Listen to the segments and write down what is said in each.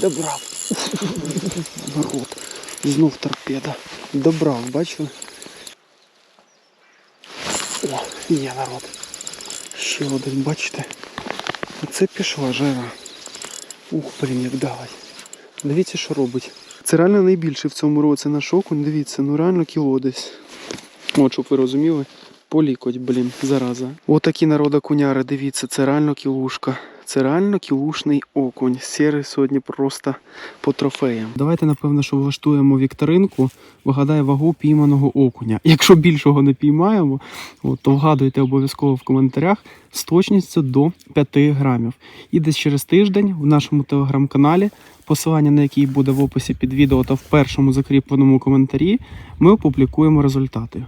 Добрав. Народ. Знов торпеда. Добрав, бачили? О, є народ. Ще один, бачите? Оце пішла жара. Ух, блін, як далась. Дивіться, що робить. Це реально найбільший в цьому році наш окунь. Дивіться, ну реально кіло десь. От, щоб ви розуміли, полікоть, блін, зараза. Отакі народа куняри, дивіться, це реально кілушка. Це реально кілушний окунь. Сірий сьогодні просто по трофеям. Давайте, напевно, що влаштуємо вікторинку. Вгадай вагу пійманого окуня. Якщо більшого не піймаємо, то вгадуйте обов'язково в коментарях з точністю до 5 грамів. І десь через тиждень в нашому телеграм-каналі, посилання на який буде в описі під відео та в першому закріпленому коментарі, ми опублікуємо результати.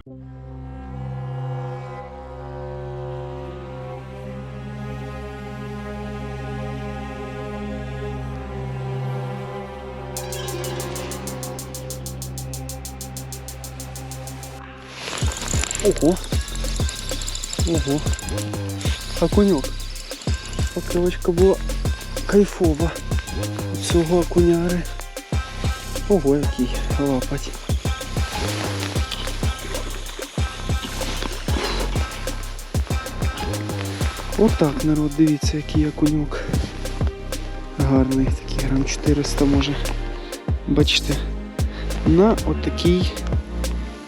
Ого. Ого. Окуньок. Покльовочка була кайфова. Цього окуняри. Ого, який лапать. Отак, народ, дивіться, який окуньок. Гарний, такий грам 400 може. Бачите, на отакий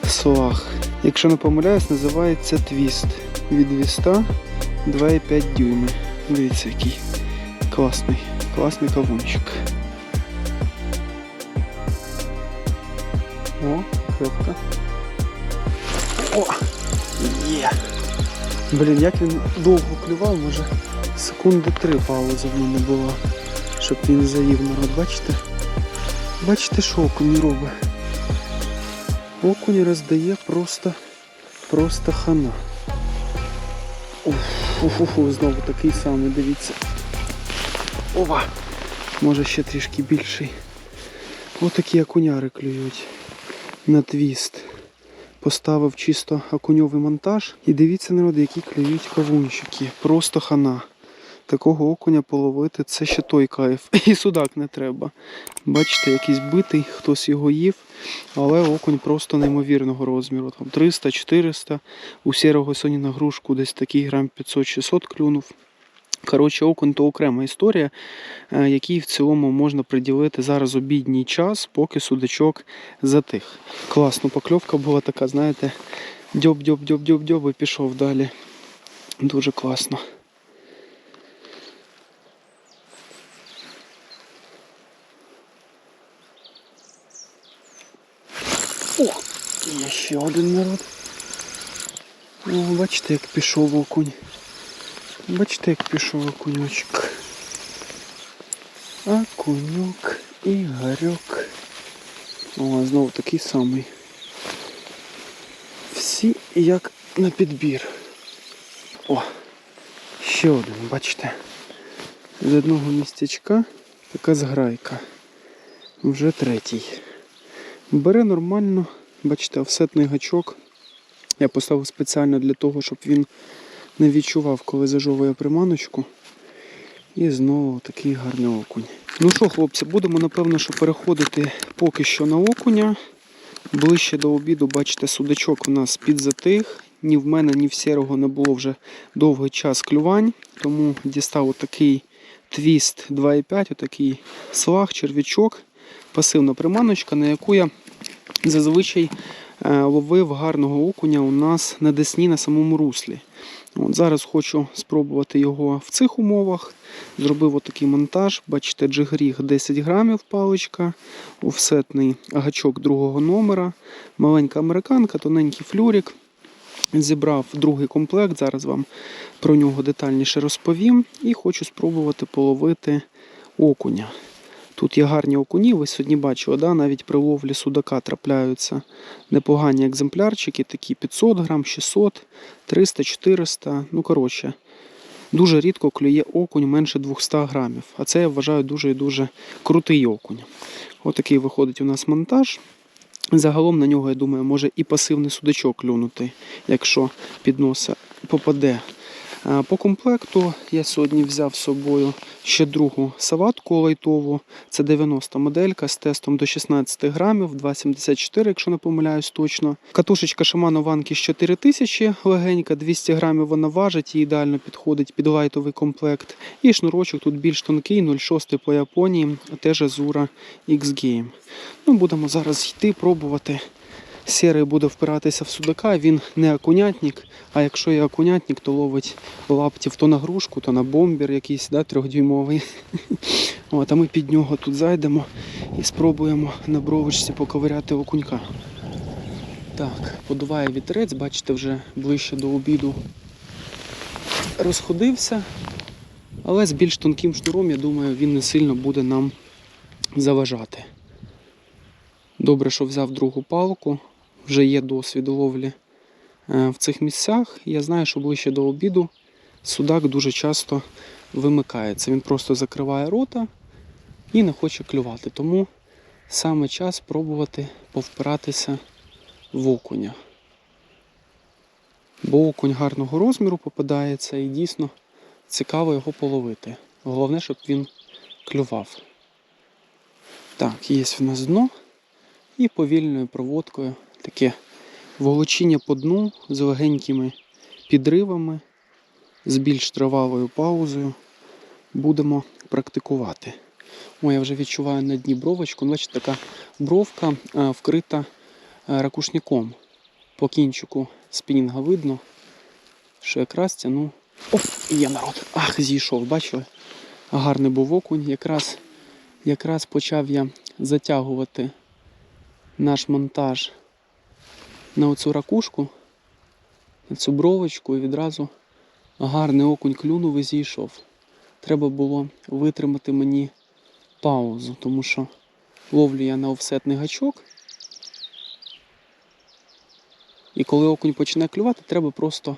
слаг. Якщо не помиляюсь, називається твіст. Від віста 2,5 дюйми. Дивіться, який класний, класний кавунчик. О, крепка. О! Є! Блін, як він довго клював, може секунди три пауза в мене була, щоб він заїв народ, бачите? Бачите, що окунь робить? Окунь роздає просто, просто хана. Уфу, знову такий самий, дивіться. Ова! Може ще трішки більший. Отакі окуняри клюють на твіст. Поставив чисто окуньовий монтаж. І дивіться, народ, які клюють кавунчики. Просто хана. Такого окуня половити це ще той кайф. І судак не треба. Бачите, якийсь битий, хтось його їв, але окунь просто неймовірного розміру. Там 300-400. У сірого сьогодні на грушку десь такий грам 500-600 клюнув. Коротше, окунь то окрема історія, е, якій в цілому можна приділити зараз обідній час, поки судачок затих. Класно, покльовка була така, знаєте, дьоб-дьоб-дьоб-дьоб-дьоб і пішов далі. Дуже класно. О, є ще один народ. О, бачите, як пішов окунь. Бачите, як пішов окуньочок. Окуньок і гарьок. О, знову такий самий. Всі як на підбір. О, ще один, бачите. З одного містечка така зграйка. Вже третій. Бере нормально, бачите, офсетний гачок. Я поставив спеціально для того, щоб він не відчував, коли зажовує приманочку. І знову такий гарний окунь. Ну що, хлопці, будемо напевно, що переходити поки що на окуня. Ближче до обіду, бачите, судачок у нас підзатих. Ні в мене, ні в сірого не було вже довгий час клювань. Тому дістав отакий твіст 2,5, отакий слаг, черв'ячок, пасивна приманочка, на яку я зазвичай е, ловив гарного окуня у нас на Десні на самому руслі. От Зараз хочу спробувати його в цих умовах. Зробив отакий монтаж. Бачите, джигріг 10 грамів паличка, офсетний гачок другого номера, маленька американка, тоненький флюрик. Зібрав другий комплект, зараз вам про нього детальніше розповім. І хочу спробувати половити окуня. Тут є гарні окуні, ви сьогодні бачили, да? навіть при ловлі судака трапляються непогані екземплярчики, такі 500 грам, 600, 300, 400. Ну, коротше, дуже рідко клює окунь менше 200 грамів. А це я вважаю дуже і дуже крутий окунь. Отакий виходить у нас монтаж. Загалом на нього, я думаю, може і пасивний судачок клюнути, якщо під носа попаде. По комплекту я сьогодні взяв з собою ще другу саватку лайтову. Це 90 моделька з тестом до 16 грамів, 2,74, якщо не помиляюсь точно. Катушечка Shimano Vanquish 4000 легенька, 200 грамів вона важить і ідеально підходить під лайтовий комплект. І шнурочок тут більш тонкий, 0,6 по Японії, теж Azura X-Game. Ну, будемо зараз йти, пробувати. Сірий буде впиратися в судака, він не акунятник, а якщо є акунятник, то ловить лаптів то на грушку, то на бомбір якийсь да, трьохдюймовий. От, а ми під нього тут зайдемо і спробуємо на бровочці поковиряти окунька. Так, подуває вітерець, бачите, вже ближче до обіду розходився. Але з більш тонким шнуром, я думаю, він не сильно буде нам заважати. Добре, що взяв другу палку. Вже є досвід ловлі е, в цих місцях. Я знаю, що ближче до обіду судак дуже часто вимикається. Він просто закриває рота і не хоче клювати. Тому саме час пробувати повпиратися в окуня. Бо окунь гарного розміру попадається і дійсно цікаво його половити. Головне, щоб він клював. Так, є в нас дно. І повільною проводкою таке волочіння по дну з легенькими підривами, з більш тривалою паузою будемо практикувати. О, я вже відчуваю на дні бровочку. Ну, Бачите, така бровка вкрита а, ракушняком. По кінчику спінінга видно, що якраз тяну. Оп, є народ. Ах, зійшов, бачили? Гарний був окунь. Якраз, якраз почав я затягувати наш монтаж на оцю ракушку, на цю бровочку і відразу гарний окунь клюнув і зійшов. Треба було витримати мені паузу, тому що ловлю я на офсетний гачок. І коли окунь почне клювати, треба просто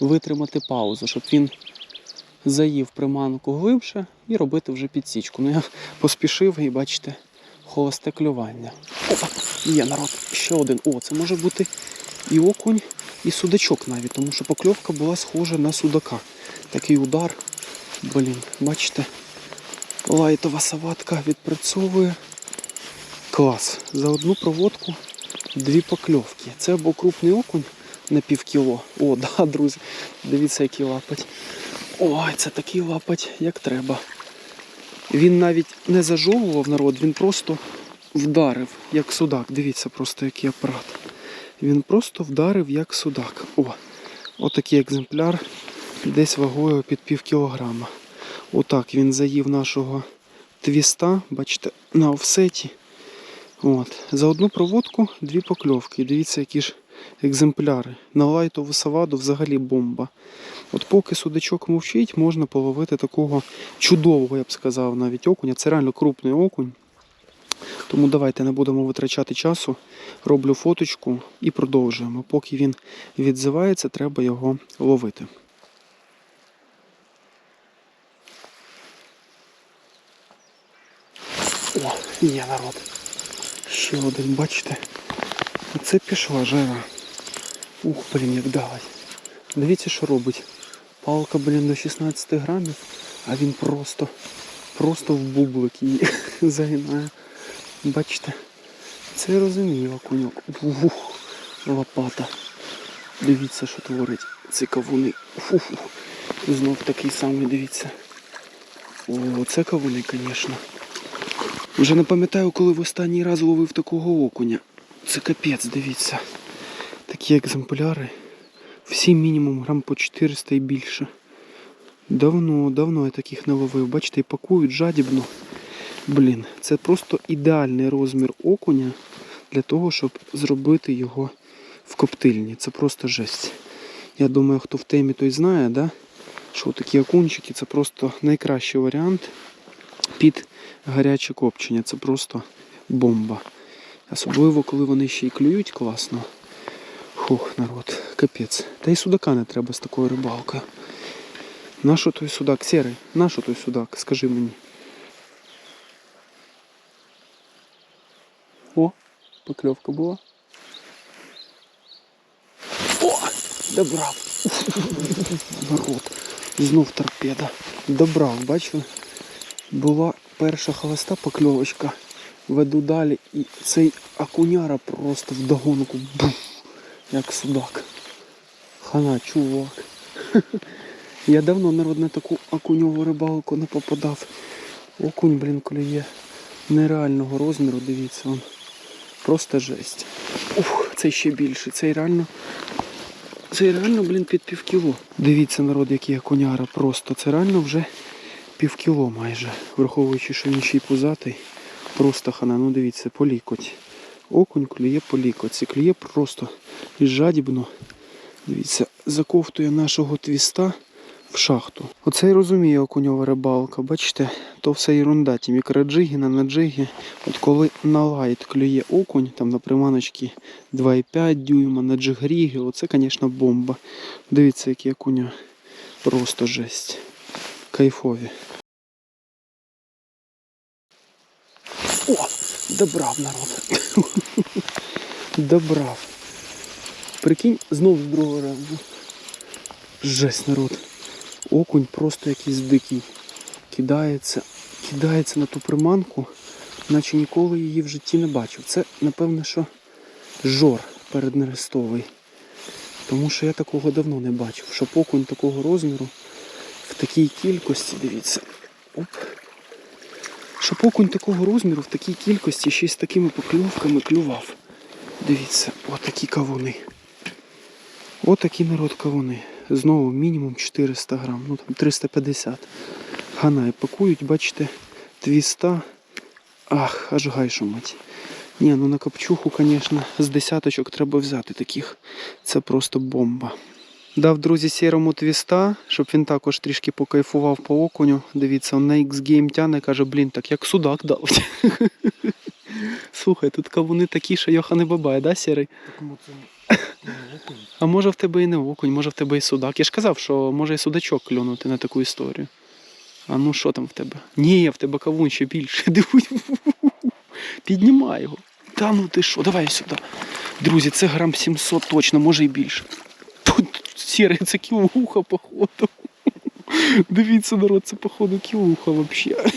витримати паузу, щоб він заїв приманку глибше і робити вже підсічку. Ну я поспішив і бачите, холосте клювання. Опа, є народ, ще один. О, це може бути і окунь, і судачок навіть, тому що покльовка була схожа на судака. Такий удар. Блін, бачите, лайтова саватка відпрацьовує. Клас. За одну проводку дві покльовки. Це або крупний окунь на пів кіло. О, да, друзі, дивіться, який лапать. Ой, це такий лапать, як треба. Він навіть не зажовував народ, він просто вдарив, як судак. Дивіться просто який апарат. Він просто вдарив як судак. О, отакий екземпляр десь вагою під пів кілограма. Отак він заїв нашого твіста, бачите, на офсеті. От. За одну проводку дві покльовки. Дивіться, які ж екземпляри. На лайтову саваду взагалі бомба. От поки судачок мовчить, можна половити такого чудового, я б сказав, навіть окуня. Це реально крупний окунь. Тому давайте не будемо витрачати часу. Роблю фоточку і продовжуємо. Поки він відзивається, треба його ловити. О, є народ. Ще один, бачите? Оце пішла жара. Ух, блін, як далась. Дивіться, що робить. Палка, блін, до 16 грамів, а він просто, просто в бублик її загинає. Бачите? Це я розумію, окуньок. Ух, лопата. Дивіться, що творить. Ці кавуни. Фу-фу. Знов такий самий, дивіться. О, це кавуни, звісно. Вже не пам'ятаю, коли в останній раз ловив такого окуня. Це капець, дивіться. Такі екземпляри. Всі мінімум грам по 400 і більше. Давно, давно я таких не ловив. Бачите, і пакують жадібно. Блін, це просто ідеальний розмір окуня для того, щоб зробити його в коптильні. Це просто жесть. Я думаю, хто в темі, той знає, да? що такі окунчики це просто найкращий варіант під гаряче копчення. Це просто бомба. Особливо, коли вони ще й клюють класно. Хух, народ, капець. Та й судака не треба з такою рибалкою. Нащо той судак? Сірий, нащо той судак? Скажи мені. О, покльовка була. О! Добрав. Народ. Знов торпеда. Добрав, бачили? Була перша холоста покльовочка. Веду далі і цей окуняра просто вдогонку. Буф, як судак. Хана, чувак. Я давно на таку окуньову рибалку не попадав. Окунь, блін, клює нереального розміру, дивіться он. Просто жесть. Ух, цей ще більший. Цей реально. Цей реально, блін, під півкіло. Дивіться, народ, який окуняра просто. Це реально вже півкіло майже. Враховуючи, що він ще й пузатий. Просто хана, ну дивіться, по лікоть. Окунь клює по лікоть. І клює просто жадібно. Дивіться, заковтує нашого твіста в шахту. Оце і розуміє окуньова рибалка. Бачите, то все ерунда. Ті мікроджиги на наджиги. От коли на лайт клює окунь, там на приманочки 2,5 дюйма, на джигріги, оце, звісно, бомба. Дивіться, які окуня. Просто жесть. Кайфові. О! Добрав народ. Добрав. Прикинь, знов з другого разу. Жесть, народ. Окунь просто якийсь дикий. Кидається, кидається на ту приманку, наче ніколи її в житті не бачив. Це, напевне, що жор переднерестовий. Тому що я такого давно не бачив. Щоб окунь такого розміру в такій кількості, дивіться. Оп. Щоб окунь такого розміру в такій кількості ще й з такими покльовками клював. Дивіться, отакі кавуни. Отакі народ кавуни. Знову мінімум 400 грам, ну там 350. Ганай пакують, бачите, 200. Ах, аж гай шумать. Ні, ну на копчуху, звісно, з десяточок треба взяти таких. Це просто бомба. Дав друзі сірому твіста, щоб він також трішки покайфував по окуню. Дивіться, на X-Game тяне, каже, блін, так як судак дав. Слухай, тут кавуни такі, що Йоха не бабає, да, сірий? Такому. А може в тебе і не окунь, може в тебе і судак. Я ж казав, що може і судачок клюнути на таку історію. А ну що там в тебе? Ні, в тебе кавун ще більше. Дивись. Піднімай його. Та ну ти що, давай сюди. Друзі, це грам 700 точно, може і більше. Тут сірий, це кілуха, походу. Дивіться, народ, це походу кілуха взагалі.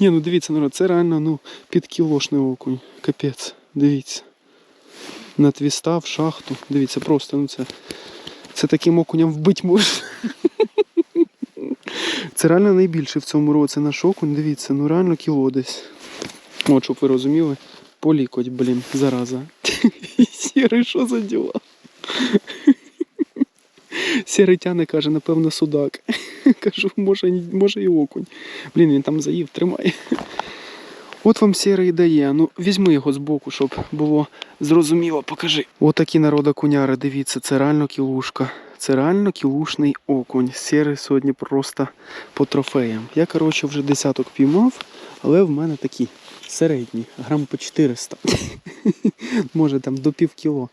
Ні, ну дивіться, народ, це реально ну, підкілошний окунь. Капець. Дивіться. В шахту. Дивіться, просто ну це. Це таким окуням вбить можна. Це реально найбільший в цьому році наш окунь. Дивіться, ну реально кіло десь. От, щоб ви розуміли, по лікоть, блін, зараза. Сірий, що за діла? Сірий тяне каже, напевно, судак. Кажу, може, може і окунь. Блін, він там заїв, тримай. От вам сірий дає. Ну, візьми його збоку, щоб було зрозуміло, покажи. Отакі народа куняри, дивіться, це реально кілушка. Це реально кілушний окунь. Сірий сьогодні просто по трофеям. Я, коротше, вже десяток піймав, але в мене такі середні, грам по 400. Може там до пів кіло.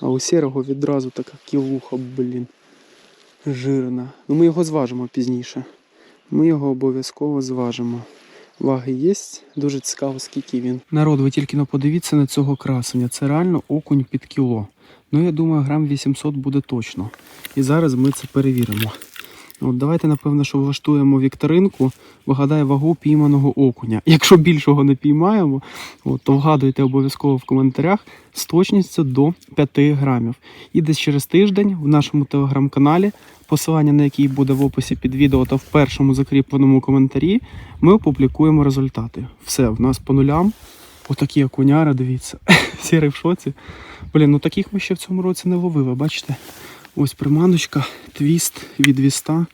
А у сірого відразу така кілуха, блін. Жирна. Ну ми його зважимо пізніше. Ми його обов'язково зважимо. Ваги є, дуже цікаво, скільки він. Народ, ви тільки но подивіться на цього красення. Це реально окунь під кіло. Ну, я думаю, грам 800 буде точно. І зараз ми це перевіримо. От давайте, напевно, що влаштуємо вікторинку, вигадає вагу пійманого окуня. Якщо більшого не піймаємо, от, то вгадуйте обов'язково в коментарях з точністю до 5 грамів. І десь через тиждень в нашому телеграм-каналі, посилання на який буде в описі під відео та в першому закріпленому коментарі, ми опублікуємо результати. Все, в нас по нулям. Отакі окуняри, дивіться. Сірий в шоці. Блін, ну таких ми ще в цьому році не ловили, бачите? Ось приманочка, твіст від віста.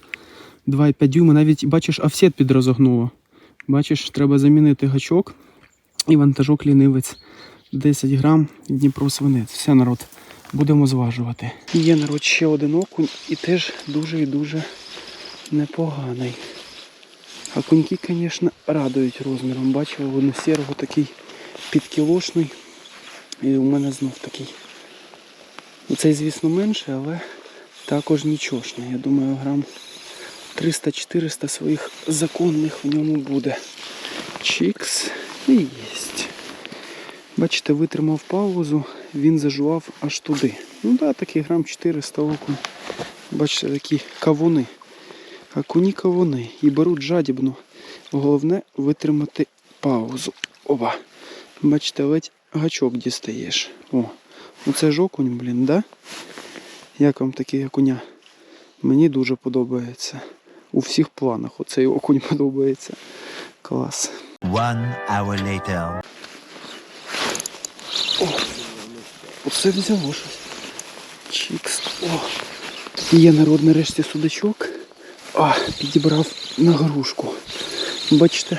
2,5 дюйма. Навіть бачиш, офсет підрозогнуло. Бачиш, треба замінити гачок і вантажок лінивець 10 грам Дніпро свинець. Все, народ, будемо зважувати. Є народ ще один окунь і теж дуже і дуже непоганий. А коньки, звісно, радують розміром. Бачили, воно сірого такий підкілошний. І у мене знов такий. Ну, Цей, звісно, менше, але також нічошний. Я думаю, грам 300-400 своїх законних в ньому буде. Чікс і єсть. Бачите, витримав паузу, він зажував аж туди. Ну так, да, такий грам 400 окунь. Бачите, такі кавуни. Акуні кавуни. І беруть жадібно. Головне витримати паузу. Оба. Бачите, ледь гачок дістаєш. О, оце ж окунь, блін, да? Як вам такий окуня? Мені дуже подобається. У всіх планах оцей окунь подобається. Клас. One hour later. Оце взяло щось. Чікс. О. Є народ нарешті судачок. А, підібрав на грушку. Бачите,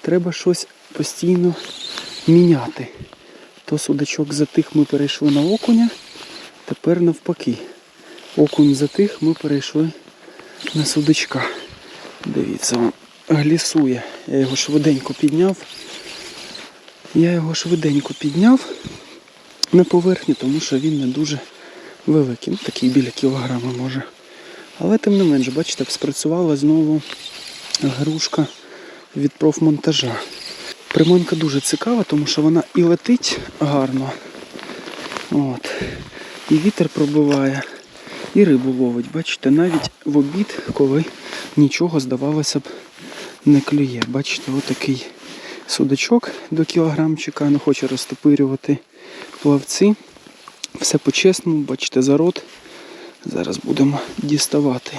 треба щось постійно міняти. То судачок затих, ми перейшли на окуня. Тепер навпаки. Окунь затих, ми перейшли на судачка. Дивіться, він глісує. Я його швиденько підняв. Я його швиденько підняв на поверхню, тому що він не дуже великий. Ну, такий біля кілограма може. Але тим не менше, бачите, спрацювала знову грушка від профмонтажа. Приманка дуже цікава, тому що вона і летить гарно. От. І вітер пробиває, і рибу ловить. Бачите, навіть в обід, коли нічого, здавалося б, не клює. Бачите, отакий судачок до кілограмчика, не хоче розтопирювати плавці. Все по-чесному, бачите, зарод. Зараз будемо діставати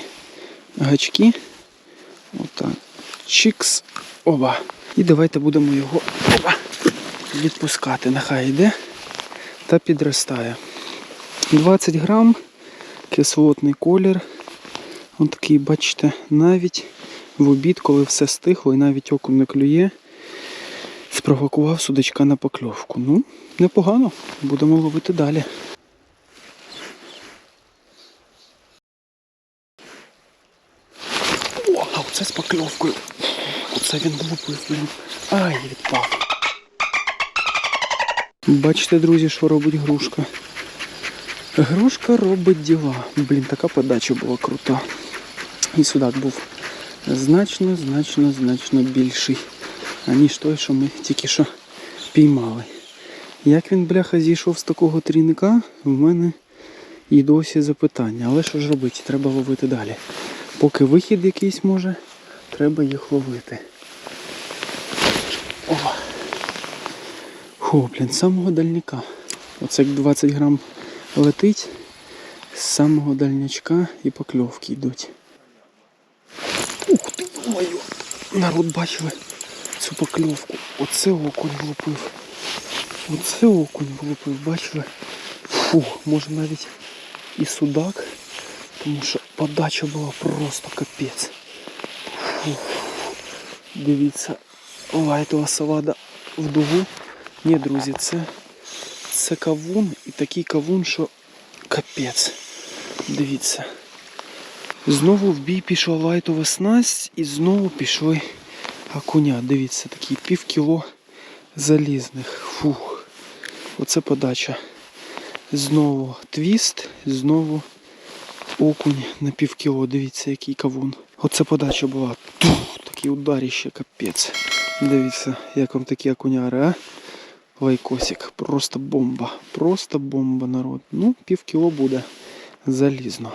гачки. Отак. Чікс. Оба. І давайте будемо його відпускати. Нехай йде та підростає. 20 грам, кислотний колір. Ось такий, бачите, навіть в обід, коли все стихло і навіть окунь не клює, спровокував судачка на покльовку. Ну, непогано. Будемо ловити далі. О, а оце з покльовкою. Оце він влупив, блін. Ай, відпав. Бачите, друзі, що робить грушка. Грушка робить діла. Блін, така подача була крута. І судак був значно, значно, значно більший, аніж той, що ми тільки що піймали. Як він, бляха, зійшов з такого трійника, в мене і досі запитання. Але що ж робити? Треба ловити далі. Поки вихід якийсь може, треба їх ловити. Хо, блін, з самого дальняка. Оце як 20 грам летить, з самого дальнячка і покльовки йдуть. Ух ти, моє! Народ бачили цю покльовку. Оце окунь влупив. Оце окунь влупив, бачили? Фу, може навіть і судак, тому що подача була просто капець. Фу. Дивіться, лайтова салада в дугу. Ні, друзі, це, це кавун і такий кавун, що капець. Дивіться. Знову в бій пішла лайтова снасть і знову пішли окуня. Дивіться, такий пів кіло залізних. Фух. Оце подача. Знову твіст, знову окунь на пів кіло. Дивіться, який кавун. Оце подача була. Тух, такий ударіще, капець. Дивіться, як вам такі окуняри, а? Лайкосик. Просто бомба. Просто бомба, народ. Ну, пів кіло буде залізно.